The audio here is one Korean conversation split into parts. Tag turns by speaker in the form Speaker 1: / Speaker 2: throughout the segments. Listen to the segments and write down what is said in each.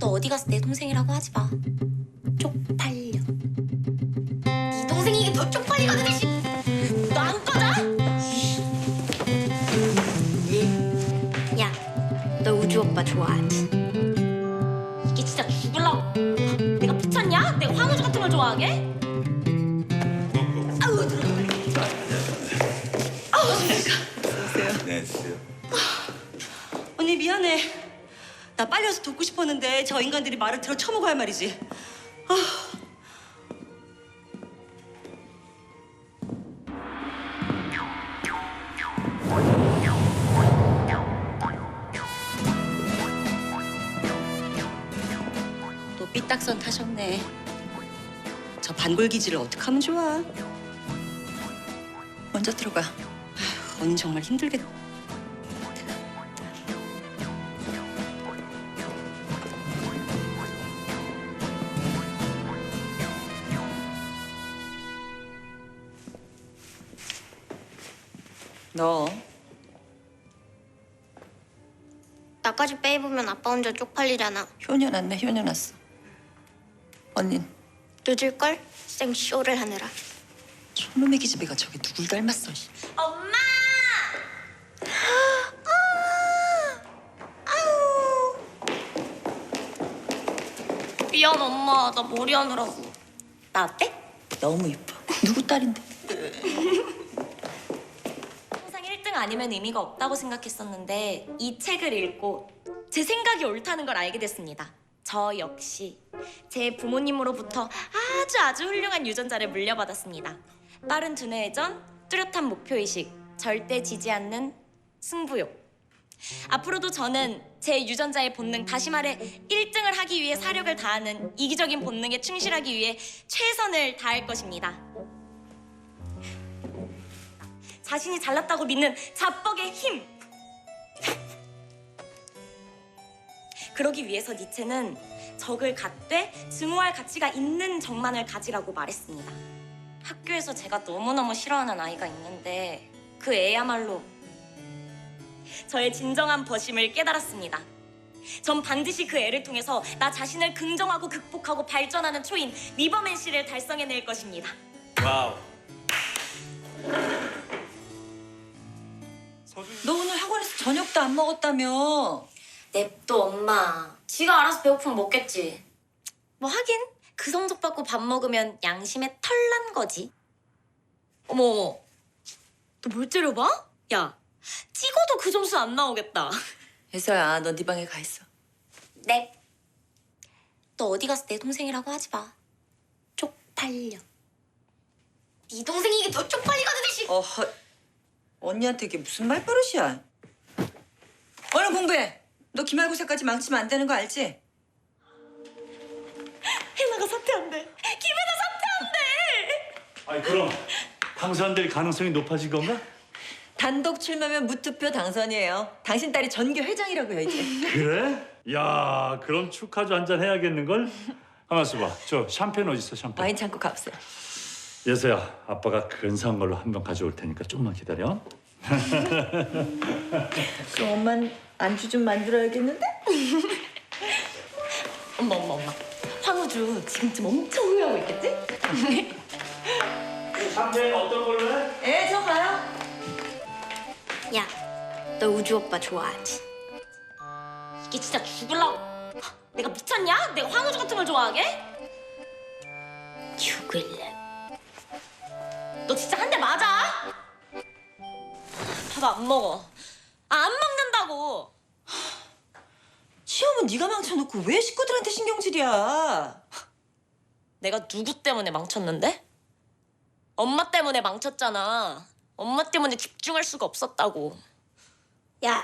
Speaker 1: 너 어디 가서 내 동생이라고 하지 마. 쪽팔려. 네 동생이 이게 더 쪽팔리거든, 씨. 너안 꺼져? 야, 너 우주 오빠 좋아하지? 이게 진짜 죽을라고. 내가 미쳤냐? 내가 황우주 같은 걸 좋아하게? 아우 들어.
Speaker 2: 네, 주세요.
Speaker 3: 언니 미안해. 나 빨리 와서 돕고 싶었는데 저 인간들이 말을 들어 쳐먹어야 말이지. 또 삐딱선 타셨네. 저 반골 기질을 어떻게 하면 좋아? 먼저 들어가. 아휴, 언니 정말 힘들겠다. 너
Speaker 1: 나까지 빼입으면 아빠 혼자 쪽팔리잖아.
Speaker 3: 효녀 났네 효녀 났어. 언닌
Speaker 1: 늦을걸? 생쇼를 하느라.
Speaker 3: 저놈의 기집애가 저게 누굴 닮았어? 씨.
Speaker 1: 엄마! 미안 엄마 나 머리 하느라고 나 어때?
Speaker 3: 너무 이뻐. 누구 딸인데?
Speaker 1: 항상 1등 아니면 의미가 없다고 생각했었는데 이 책을 읽고 제 생각이 옳다는 걸 알게 됐습니다. 저 역시 제 부모님으로부터 아주 아주 훌륭한 유전자를 물려받았습니다. 빠른 두뇌 회전, 뚜렷한 목표의식, 절대 지지 않는 승부욕. 앞으로도 저는 제 유전자의 본능, 다시 말해 1등을 하기 위해 사력을 다하는 이기적인 본능에 충실하기 위해 최선을 다할 것입니다. 자신이 잘났다고 믿는 자뻑의 힘. 그러기 위해서 니체는 적을 갖되 증오할 가치가 있는 적만을 가지라고 말했습니다. 학교에서 제가 너무너무 싫어하는 아이가 있는데 그 애야말로 저의 진정한 버심을 깨달았습니다. 전 반드시 그 애를 통해서 나 자신을 긍정하고 극복하고 발전하는 초인 리버맨 씨를 달성해낼 것입니다.
Speaker 2: 와우.
Speaker 3: 저녁도 안 먹었다며?
Speaker 1: 냅둬 엄마. 지가 알아서 배고프면 먹겠지. 뭐 하긴 그 성적 받고 밥 먹으면 양심에 털난 거지. 어머 어머. 너 뭘 째려봐? 야 찍어도 그 점수 안 나오겠다.
Speaker 3: 혜서야, 너네 방에 가 있어.
Speaker 1: 네. 너 어디 가서 내 동생이라고 하지 마. 쪽팔려. 네 동생이 이게 더 쪽팔리거든 씨.
Speaker 3: 어허, 언니한테 이게 무슨 말버릇이야? 얼른 공부해. 너 기말고사까지 망치면 안 되는 거 알지?
Speaker 1: 해나가 사퇴한대. 김혜나 사퇴한대.
Speaker 4: 아니 그럼 당선될 가능성이 높아진 건가?
Speaker 3: 단독 출마면 무투표 당선이에요. 당신 딸이 전교 회장이라고요 이제.
Speaker 4: 그래? 야 그럼 축하주 한 잔 해야겠는걸? 가만 있어봐 저 샴페인 어디 있어 샴페인
Speaker 3: 와인 창고 가보세요.
Speaker 4: 예서야 아빠가 근사한 걸로 한 병 가져올 테니까 조금만 기다려
Speaker 3: 그럼 엄만 안주 좀 만들어야겠는데?
Speaker 1: 엄마 엄마 엄마. 황우주 지금쯤 엄청 후회하고 있겠지?
Speaker 4: 샴페인 어떤 걸로 해?
Speaker 3: 예, 저 가요.
Speaker 1: 야, 너 우주 오빠 좋아하지? 이게 진짜 죽을라고. 내가 미쳤냐? 내가 황우주 같은 걸 좋아하게? 죽을래. 너 진짜 한 대 맞아? 밥 안 먹어. 아, 안 먹는다고.
Speaker 3: 시험은 네가 망쳐놓고 왜 식구들한테 신경질이야?
Speaker 1: 내가 누구 때문에 망쳤는데? 엄마 때문에 망쳤잖아. 엄마 때문에 집중할 수가 없었다고.
Speaker 5: 야,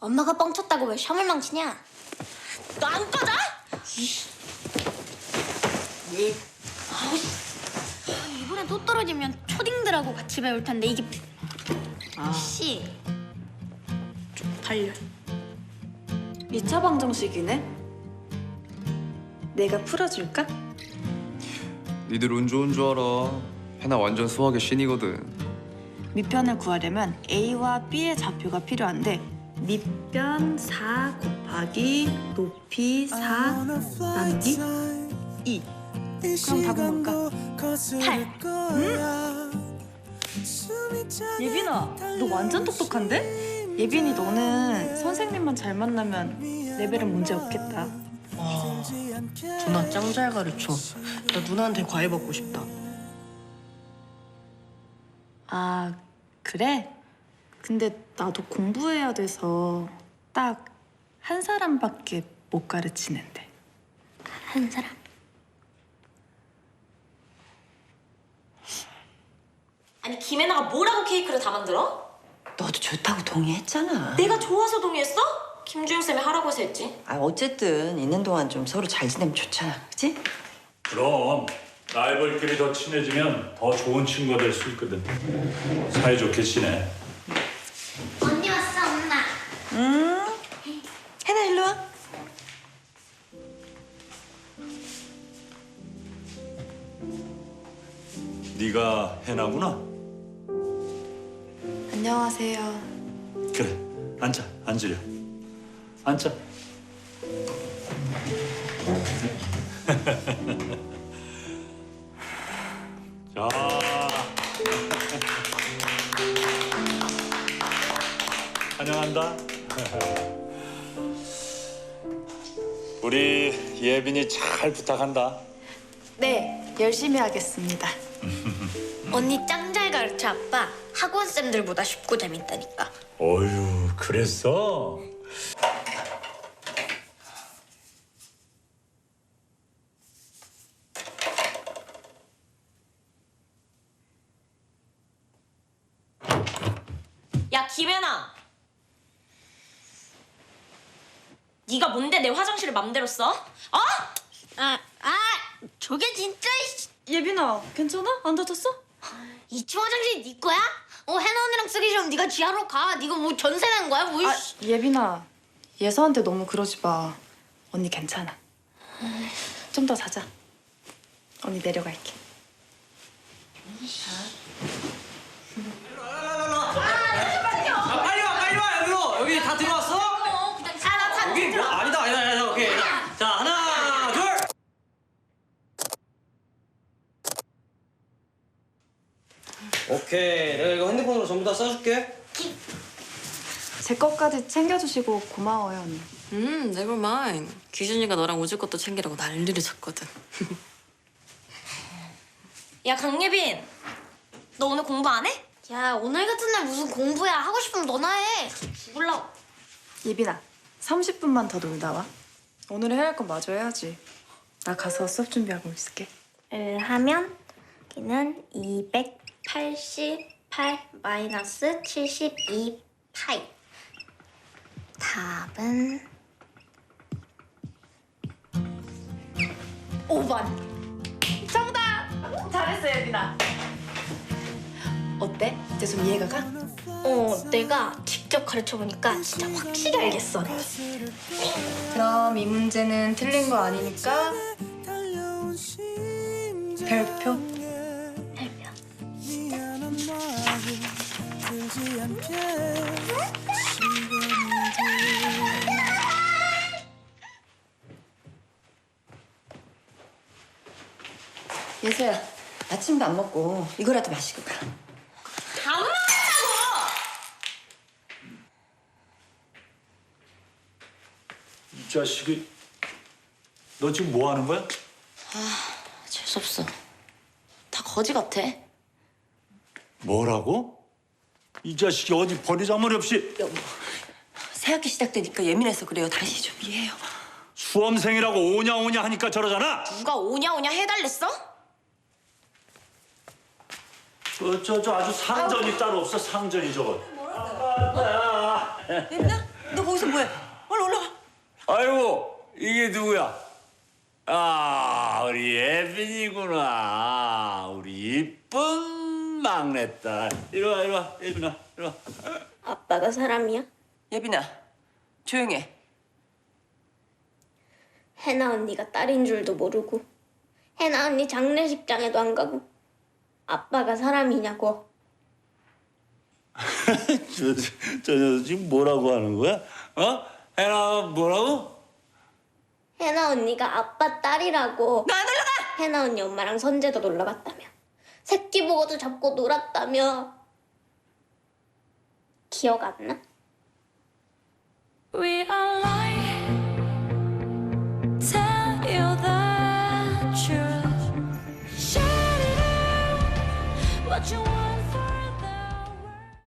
Speaker 5: 엄마가 뻥쳤다고 왜 시험을 망치냐?
Speaker 1: 너 안 꺼져?
Speaker 5: 이번에 또 떨어지면 초딩들하고 같이 배울 텐데 이게 씨 쪽팔려.
Speaker 6: 2차 방정식이네? 내가 풀어줄까?
Speaker 7: 니들 운 좋은 줄 알아. 해나 완전 수학의 신이거든.
Speaker 6: 밑변을 구하려면 A와 B의 좌표가 필요한데 밑변 4 곱하기 높이 4 나누기 2. 그럼 답은 뭘까?
Speaker 5: 8.
Speaker 6: 예빈아, 너 완전 똑똑한데? 예빈이 너는 선생님만 잘 만나면 레벨은 문제 없겠다.
Speaker 8: 누나 짱 잘 가르쳐. 나 누나한테 과외 받고 싶다.
Speaker 6: 아, 그래? 근데 나도 공부해야 돼서 딱 한 사람밖에 못 가르치는데.
Speaker 5: 한 사람.
Speaker 1: 아니 김혜나가 뭐라고 케이크를 다 만들어?
Speaker 3: 좋다고 동의했잖아.
Speaker 1: 내가 좋아서 동의했어? 김주영 쌤이 하라고 해서 했지.
Speaker 3: 아 어쨌든 있는 동안 좀 서로 잘 지내면 좋잖아, 그치?
Speaker 4: 그럼 라이벌끼리 더 친해지면 더 좋은 친구가 될 수 있거든. 사이좋게 지내.
Speaker 5: 언니 왔어, 엄마.
Speaker 3: 해나 일로 와.
Speaker 4: 네가 해나구나. 앉아, 앉으려. 앉아. 자. 환영한다. 우리 예빈이 잘 부탁한다.
Speaker 6: 네, 열심히 하겠습니다.
Speaker 5: 언니 짱 잘 가르쳐, 아빠. 학원 쌤들보다 쉽고 재밌다니까.
Speaker 4: 어휴, 그랬어?
Speaker 1: 야 김혜나. 네가 뭔데 내 화장실을 맘대로 써? 어?
Speaker 5: 아, 아, 저게 진짜 이씨.
Speaker 6: 예빈아, 괜찮아? 안 다쳤어?
Speaker 5: 이층 화장실 네 거야? 어, 해나 언니랑 쓰기 싫으면 네가 지하로 가. 네가 뭐 전세 낸 거야? 뭐
Speaker 6: 아,
Speaker 5: 이씨.
Speaker 6: 예빈아, 예서한테 너무 그러지 마. 언니 괜찮아. 좀 더 자자. 언니 내려갈게.
Speaker 8: 아, 빨리 와, 빨리 와, 여기로. 여기 다 들어왔어?
Speaker 5: 아, 나
Speaker 8: 여기 뭐 아니다, 아니다, 아니다. 오케이. 자, 하나, 오케이. 내가 이거 핸드폰으로 전부 다 써줄게.
Speaker 6: 제 것까지 챙겨주시고 고마워요, 언니.
Speaker 9: 음, never mind. 기준이가 너랑 오줄 것도 챙기라고 난리를 쳤거든.
Speaker 1: 야 강예빈. 너 오늘 공부 안 해?
Speaker 5: 야, 오늘 같은 날 무슨 공부야? 하고 싶으면 너나 해.
Speaker 1: 몰라.
Speaker 6: 예빈아, 30분만 더 놀다 와. 오늘 해야 할 건 마저 해야지. 나 가서 수업 준비하고 있을게.
Speaker 5: 을 하면 여기는 288 마이너스 72 파이. 답은 5번.
Speaker 6: 잘했어, 예빈아. 어때? 이제 좀 이해가 가?
Speaker 5: 어, 내가 직접 가르쳐 보니까 진짜 확실히 알겠어.
Speaker 6: 그럼 이 문제는 틀린 거 아니니까. 별표.
Speaker 3: 예서야, 아침도 안 먹고 이거라도 마시고 가.
Speaker 1: 안 먹는다고.
Speaker 4: 이 자식이 너 지금 뭐 하는 거야?
Speaker 9: 재수없어. 다 거지 같아.
Speaker 4: 뭐라고? 이 자식이 어디 버리장머리 없이
Speaker 3: 새학기 시작되니까 예민해서 그래요. 다시 좀 이해해요.
Speaker 4: 수험생이라고 오냐 오냐 하니까 저러잖아.
Speaker 1: 누가 오냐 오냐 해달랬어?
Speaker 4: 저 저 저 아주 상전이 따로 없어 상전이 저거.
Speaker 3: 예민아, 너 거기서 뭐해? 얼른 올라가.
Speaker 2: 아이고 이게 누구야? 아 우리 예빈이구나. 우리 이쁜 막내딸. 이리 와, 이리 와, 예빈아, 이리 와.
Speaker 5: 아빠가 사람이야?
Speaker 3: 예빈아, 조용해.
Speaker 5: 해나 언니가 딸인 줄도 모르고 해나 언니 장례식장에도 안 가고 아빠가 사람이냐고.
Speaker 4: 저, 저 녀석 지금 뭐라고 하는 거야? 어? 해나 뭐라고?
Speaker 10: 해나 언니가 아빠 딸이라고.
Speaker 3: 나 놀러가!
Speaker 10: 해나 언니 엄마랑 선재도 놀러 갔다며. 새끼 보고도 잡고 놀았다며. 기억 안 나?